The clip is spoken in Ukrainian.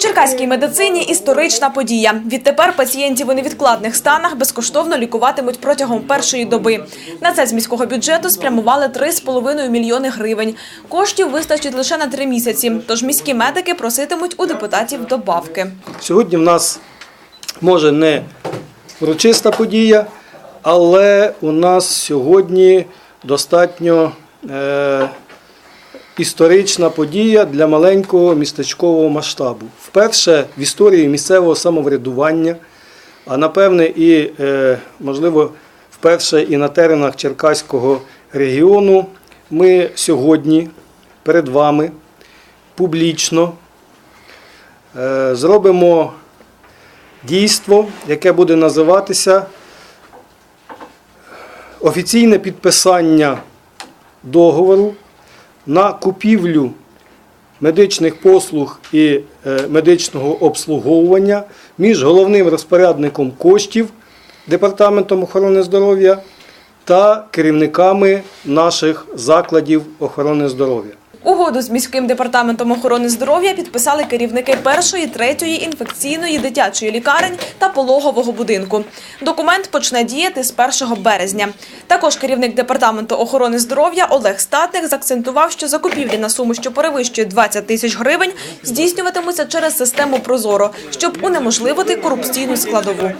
черкаській медицині історична подія. Відтепер пацієнтів у невідкладних станах безкоштовно лікуватимуть протягом першої доби. На це з міського бюджету спрямували 3,5 мільйони гривень. Коштів вистачить лише на три місяці, тож міські медики проситимуть у депутатів добавки. Сьогодні в нас може не урочиста подія, але у нас сьогодні достатньо е, історична подія для маленького містечкового масштабу. Вперше в історії місцевого самоврядування, а напевне і, е, можливо, вперше і на теренах Черкаського регіону, ми сьогодні перед вами публічно е, зробимо дійство, яке буде називатися офіційне підписання договору на купівлю медичних послуг і е, медичного обслуговування між головним розпорядником коштів Департаментом охорони здоров'я та керівниками наших закладів охорони здоров'я. Угоду з міським департаментом охорони здоров'я підписали керівники першої, третьої інфекційної дитячої лікарень та пологового будинку. Документ почне діяти з 1 березня. Також керівник департаменту охорони здоров'я Олег Статник заакцентував, що закупівлі на суму, що перевищує 20 тисяч гривень, здійснюватимуться через систему Прозоро, щоб унеможливити корупційну складову.